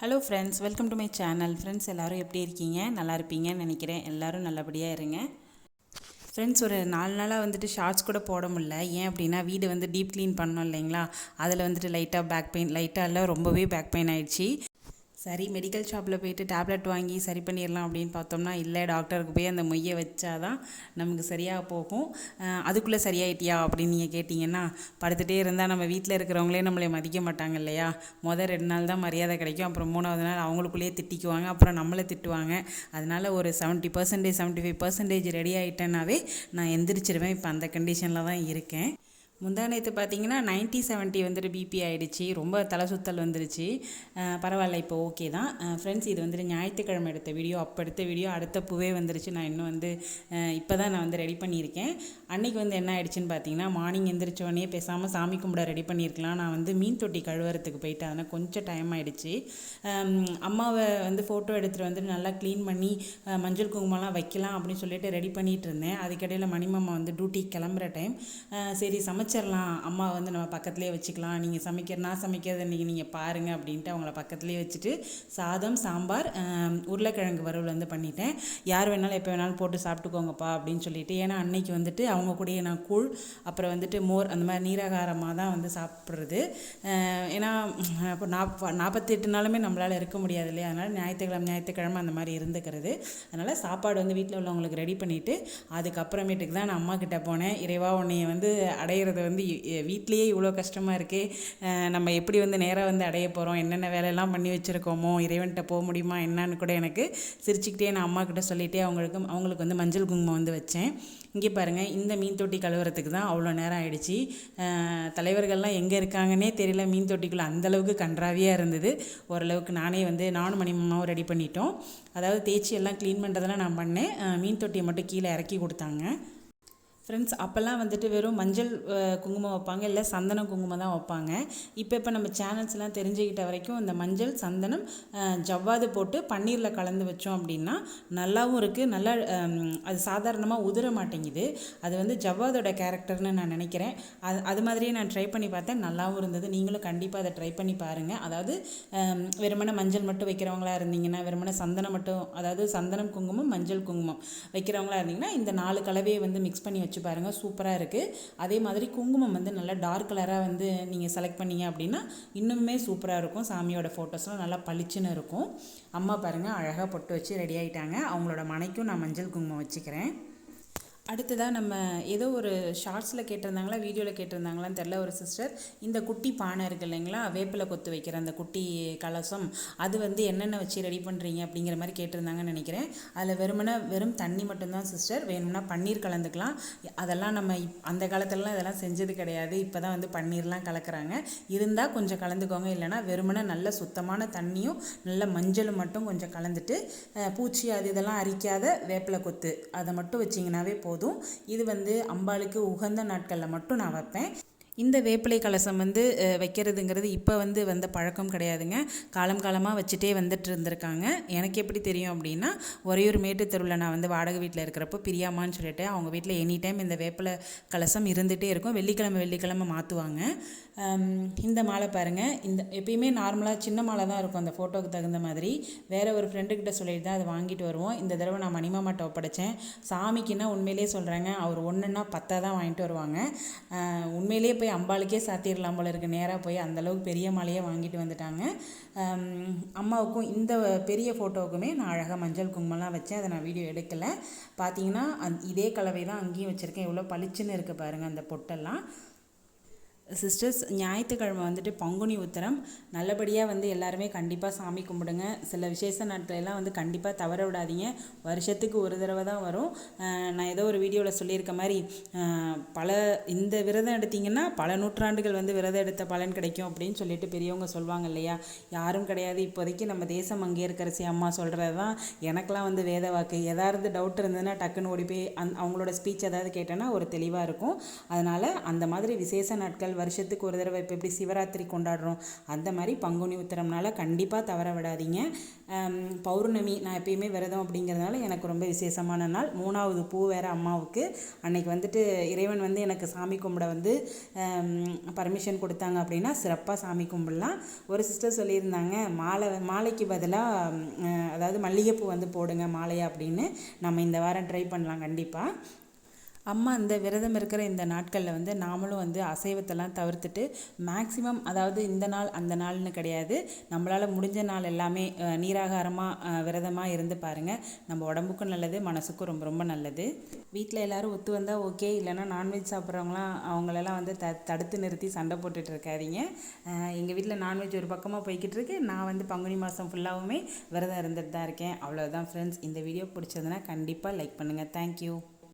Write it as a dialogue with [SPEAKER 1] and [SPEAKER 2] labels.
[SPEAKER 1] Hello friends welcome to my channel friends எல்லோரும் எப்படி இருக்கீங்க? நல்லா இருப்பீங்கன்னு நினைக்கிறேன். எல்லோரும் நல்லபடியாக இருங்க. ஃப்ரெண்ட்ஸ் ஒரு நாலு நாளாக வந்துட்டு ஷார்ட்ஸ் கூட போட முடியல. ஏன் அப்படின்னா வீடு வந்து டீப் க்ளீன் பண்ணோம் இல்லைங்களா? அதில் வந்துட்டு லைட்டாக பேக் பெயின் லைட்டாக இல்லை ரொம்பவே பேக் பெயின் ஆயிடுச்சு. சரி மெடிக்கல் ஷாப்பில் போயிட்டு டேப்லெட் வாங்கி சரி பண்ணிடலாம் அப்படின்னு பார்த்தோம்னா இல்லை டாக்டருக்கு போய் அந்த மொய்யை வச்சாதான் நமக்கு சரியாக போகும். அதுக்குள்ளே சரியாயிட்டியா அப்படின்னு நீங்கள் கேட்டிங்கன்னா படுத்துகிட்டே இருந்தால் நம்ம வீட்டில் இருக்கிறவங்களே நம்மளை மதிக்க மாட்டாங்க இல்லையா? மொதல் ரெண்டு நாள் தான் மரியாதை கிடைக்கும் அப்புறம் மூணாவது நாள் அவங்களுக்குள்ளேயே திட்டிக்குவாங்க அப்புறம் நம்மளை திட்டுவாங்க. அதனால் ஒரு seventy percentage seventy five percentage ready ஆகிட்டேனாவே நான் எந்திரிச்சிருவேன். இப்போ அந்த கண்டிஷனில் தான் இருக்கேன். முந்தா நேற்று பார்த்தீங்கன்னா நைன்ட்டி செவன்ட்டி வந்துட்டு பிபி ஆகிடுச்சி ரொம்ப தலை சுத்தல் வந்துருச்சு. பரவாயில்ல இப்போ ஓகே தான். ஃப்ரெண்ட்ஸ் இது வந்துட்டு ஞாயிற்றுக்கிழமை எடுத்த வீடியோ அப்போ எடுத்த வீடியோ அடுத்த பூவே வந்துருச்சு. நான் இன்னும் வந்து இப்போ தான் நான் வந்து ரெடி பண்ணியிருக்கேன். அன்றைக்கி வந்து என்ன ஆயிடுச்சுன்னு பார்த்தீங்கன்னா மார்னிங் எந்திரிச்சோடனே பேசாமல் சாமி கும்பிட ரெடி பண்ணியிருக்கலாம். நான் வந்து மீன் தொட்டி கழுவுறதுக்கு போயிட்டு அதனால் கொஞ்சம் டைம் ஆகிடுச்சு அம்மாவை வந்து ஃபோட்டோ எடுத்துகிட்டு வந்துட்டு நல்லா க்ளீன் பண்ணி மஞ்சள் குங்குமம்லாம் வைக்கலாம் அப்படின்னு சொல்லிட்டு ரெடி பண்ணிகிட்டு இருந்தேன். அதுக்கிடையில் மணிமாமா வந்து டியூட்டி கிளம்புற டைம் சரி சமைச்சிடலாம். அம்மா வந்து நம்ம பக்கத்துலேயே வச்சுக்கலாம். நீங்கள் சமைக்கிற நான் சமைக்கிறது இன்றைக்கி நீங்கள் பாருங்கள் அப்படின்ட்டு அவங்கள பக்கத்துலேயே வச்சுட்டு சாதம் சாம்பார் உருளைக்கிழங்கு வறுவல் வந்து பண்ணிட்டேன். யார் வேணாலும் எப்போ வேணாலும் போட்டு சாப்பிட்டுக்கோங்கப்பா அப்படின்னு சொல்லிட்டு. ஏன்னா அன்னைக்கு வந்துட்டு அவங்க கூடயே நான் கூழ் அப்புறம் வந்துட்டு மோர் அந்த மாதிரி நீராகாரமாக தான் வந்து சாப்பிட்றது. ஏன்னா இப்போ நாப் நாற்பத்தெட்டு நாளுமே நம்மளால் இருக்க முடியாது இல்லையா? அதனால் ஞாயிற்றுக்கிழமை ஞாயிற்றுக்கிழமை அந்த மாதிரி இருந்துக்கிறது. அதனால் சாப்பாடு வந்து வீட்டில் உள்ளவங்களுக்கு ரெடி பண்ணிவிட்டு அதுக்கப்புறமேட்டுக்கு தான் நான் அம்மா கிட்டே போனேன். இறைவா உன்னைய வந்து அடையிறது வந்து வீட்லேயே இவ்வளோ கஷ்டமாக இருக்கே நம்ம எப்படி வந்து நேராக வந்து அடைய போகிறோம் என்னென்ன வேலையெல்லாம் பண்ணி வச்சுருக்கோமோ இறைவன்கிட்ட போக முடியுமா என்னன்னு கூட எனக்கு சிரிச்சுக்கிட்டே நான் அம்மா சொல்லிகிட்டே அவங்களுக்கு அவங்களுக்கு வந்து மஞ்சள் குங்குமம் வந்து வச்சேன். இங்கே பாருங்கள் இந்த மீன் தொட்டி கழுவுறதுக்கு தான் அவ்வளோ நேரம் ஆயிடுச்சு. தலைவர்கள்லாம் எங்கே இருக்காங்கன்னே தெரியல மீன் தொட்டிக்குள்ளே அந்தளவுக்கு கன்றாவியாக இருந்தது. ஓரளவுக்கு நானே வந்து நானும் மணிமாவும் ரெடி பண்ணிட்டோம். அதாவது தேய்ச்சி எல்லாம் க்ளீன் பண்ணுறதெல்லாம் நான் பண்ணேன். மீன் தொட்டியை மட்டும் கீழே இறக்கி கொடுத்தாங்க. ஃப்ரெண்ட்ஸ் அப்போல்லாம் வந்துட்டு வெறும் மஞ்சள் குங்குமம் வைப்பாங்க. இல்லை சந்தனம் குங்குமம் தான் வைப்பாங்க. இப்போ இப்போ நம்ம சேனல்ஸ்லாம் தெரிஞ்சுக்கிட்ட வரைக்கும் இந்த மஞ்சள் சந்தனம் ஜவ்வாது போட்டு பன்னீரில் கலந்து வச்சோம் அப்படின்னா நல்லாவும் இருக்குது நல்லா அது சாதாரணமாக உதிர மாட்டேங்குது. அது வந்து ஜவ்வாதோட கேரக்டர்னு நான் நினைக்கிறேன். அது அது மாதிரியே நான் ட்ரை பண்ணி பார்த்தேன். நல்லாவும் இருந்தது. நீங்களும் கண்டிப்பாக அதை ட்ரை பண்ணி பாருங்கள் அதாவது வெறுமனை மஞ்சள் மட்டும் வைக்கிறவங்களா இருந்தீங்கன்னா வெறுமனை சந்தனம் மட்டும் அதாவது சந்தனம் குங்குமம் மஞ்சள் குங்குமம் வைக்கிறவங்களா இருந்தீங்கன்னா இந்த நாலு கலவையை வந்து மிக்ஸ் பண்ணி வச்சு பாருங்கள் சூப்பராக இருக்குது அதே மாதிரி குங்குமம் வந்து நல்லா டார்க் கலராக வந்து நீங்கள் செலக்ட் பண்ணீங்க அப்படின்னா இன்னுமே சூப்பராக இருக்கும். சாமியோட ஃபோட்டோஸ்லாம் நல்லா பளிச்சுன்னு இருக்கும். அம்மா பாருங்கள் அழகாக பொட்டு வச்சு ரெடி ஆகிட்டாங்க அவங்களோட மனைக்கும் நான் மஞ்சள் குங்குமம் வச்சுக்கிறேன். அடுத்ததாக நம்ம ஏதோ ஒரு ஷார்ட்ஸில் கேட்டிருந்தாங்களா வீடியோவில் கேட்டிருந்தாங்களான்னு தெரில ஒரு சிஸ்டர் இந்த குட்டி பானை இருக்கு இல்லைங்களா வேப்பிலை கொத்து வைக்கிற அந்த குட்டி கலசம் அது வந்து என்னென்ன வச்சு ரெடி பண்ணுறீங்க அப்படிங்கிற மாதிரி கேட்டிருந்தாங்கன்னு நினைக்கிறேன். அதில் வெறுமனே வெறும் தண்ணி மட்டும்தான் சிஸ்டர் வேணும்னா பன்னீர் கலந்துக்கலாம். அதெல்லாம் நம்ம இப் அந்த காலத்துலலாம் இதெல்லாம் செஞ்சது கிடையாது. இப்போ தான் வந்து பன்னீர்லாம் கலக்குறாங்க. இருந்தால் கொஞ்சம் கலந்துக்கோங்க. இல்லைன்னா வெறுமனே நல்ல சுத்தமான தண்ணியும் நல்ல மஞ்சளும் மட்டும் கொஞ்சம் கலந்துட்டு பூச்சி அது இதெல்லாம் அரிக்காத வேப்பிலை கொத்து. அதை மட்டும் வச்சிங்கனாவே போதும். இது வந்து அம்பாளுக்கு உகந்த நாட்களில் மட்டும் நான் வைப்பேன். இந்த வேப்பிலை கலசம் வந்து வைக்கிறதுங்கிறது இப்போ வந்து வந்த பழக்கம் கிடையாதுங்க. காலம் காலமாக வச்சுட்டே வந்துட்டு இருந்திருக்காங்க. எனக்கு எப்படி தெரியும் அப்படின்னா ஒரையூர் மேட்டுத்தெருவில் நான் வந்து வாடகை வீட்டில் இருக்கிறப்போ பிரியாமான்னு சொல்லிட்டு அவங்க வீட்டில் எனி டைம் இந்த வேப்பிலை கலசம் இருந்துகிட்டே இருக்கும். வெள்ளிக்கிழமை வெள்ளிக்கிழமை மாற்றுவாங்க இந்த மாலை பாருங்கள் இந்த எப்பயுமே நார்மலாக சின்ன மாலை தான் இருக்கும். அந்த ஃபோட்டோவுக்கு தகுந்த மாதிரி. வேறு ஒரு ஃப்ரெண்டுக்கிட்ட சொல்லிட்டு தான் அதை வாங்கிட்டு வருவோம். இந்த தடவை நான் மணிமாமாட்ட ஒப்படைச்சேன். சாமிக்குன்னா உண்மையிலேயே சொல்கிறேங்க அவர் ஒன்றுன்னா பத்தாக தான் வாங்கிட்டு வருவாங்க. உண்மையிலேயே போய் அம்பாளுக்கே சாத்திடலாம் போல இருக்குது நேராக போய் அந்தளவுக்கு பெரிய மாலையே வாங்கிட்டு வந்துட்டாங்க. அம்மாவுக்கும் இந்த பெரிய ஃபோட்டோவுக்குமே நான் அழகாக மஞ்சள் குங்குமம்லாம் வச்சேன். அதை நான் வீடியோ எடுக்கலை. பார்த்தீங்கன்னா அந் இதே கலவை தான் அங்கேயும் வச்சுருக்கேன். எவ்வளோ பளிச்சுன்னு இருக்குது பாருங்கள் அந்த பொட்டெல்லாம். சிஸ்டர்ஸ் ஞாயிற்றுக்கிழமை வந்துட்டு பங்குனி உத்திரம். நல்லபடியாக வந்து எல்லாருமே கண்டிப்பாக சாமி கும்பிடுங்க. சில விசேஷ நாட்களெல்லாம் வந்து கண்டிப்பாக தவற விடாதீங்க. வருஷத்துக்கு ஒரு தடவை தான் வரும். நான் ஏதோ ஒரு வீடியோவில் சொல்லியிருக்க மாதிரி பல இந்த விரதம் எடுத்தீங்கன்னா பல நூற்றாண்டுகள் வந்து விரதம் எடுத்த பலன் கிடைக்கும் அப்படின்னு சொல்லிட்டு பெரியவங்க சொல்லுவாங்க இல்லையா? யாரும் கிடையாது. இப்போதைக்கு நம்ம தேசம் அங்கே இருக்கரசி அம்மா சொல்கிறது தான். எனக்கெலாம் வந்து வேத வாக்கு. ஏதாவது டவுட் இருந்ததுன்னா டக்குன்னு ஓடி போய் அந் அவங்களோட ஸ்பீச் ஏதாவது கேட்டேன்னா ஒரு தெளிவாக இருக்கும். அதனால் அந்த மாதிரி விசேஷ நாட்கள் வருஷத்துக்கு ஒரு தடவை இப்போ எப்படி சிவராத்திரி கொண்டாடுறோம் அந்த மாதிரி பங்குனி உத்தரம்னால கண்டிப்பாக தவற விடாதீங்க. பௌர்ணமி நான் எப்பயுமே விரதம் அப்படிங்கிறதுனால எனக்கு ரொம்ப விசேஷமான நாள். மூணாவது பூ வேறு அம்மாவுக்கு. அன்னைக்கு வந்துட்டு இறைவன் வந்து எனக்கு சாமி கும்பிட வந்து பர்மிஷன் கொடுத்தாங்க அப்படின்னா சிறப்பாக சாமி கும்பிடலாம். ஒரு சிஸ்டர் சொல்லியிருந்தாங்க மாலை மாலைக்கு பதிலாக அதாவது மல்லிகைப்பூ வந்து போடுங்க மாலையா அப்படின்னு. நம்ம இந்த வாரம் ட்ரை பண்ணலாம் கண்டிப்பாக அம்மா இந்த விரதம் இருக்கிற இந்த நாட்களில் வந்து நாமளும் வந்து அசைவத்தெல்லாம் தவிர்த்துட்டு மேக்ஸிமம் அதாவது இந்த நாள் அந்த நாள்னு கிடையாது. நம்மளால் முடிஞ்ச நாள் எல்லாமே நீராகாரமாக விரதமாக இருந்து பாருங்கள் நம்ம உடம்புக்கும் நல்லது மனசுக்கும் ரொம்ப ரொம்ப நல்லது. வீட்டில் எல்லாரும் ஒத்து வந்தால் ஓகே இல்லைன்னா நான்வெஜ் சாப்பிட்றவங்களாம் அவங்களெல்லாம் வந்து த தடுத்து நிறுத்தி சண்டை போட்டுட்டு இருக்காதீங்க. எங்கள் வீட்டில் நான்வெஜ் ஒரு பக்கமாக போய்கிட்டு இருக்கு நான் வந்து பங்குனி மாதம் ஃபுல்லாகவுமே விரதம் இருந்துட்டு தான் இருக்கேன். அவ்வளோதான் ஃப்ரெண்ட்ஸ் இந்த வீடியோ பிடிச்சதுன்னா கண்டிப்பாக லைக் பண்ணுங்கள் தேங்க்யூ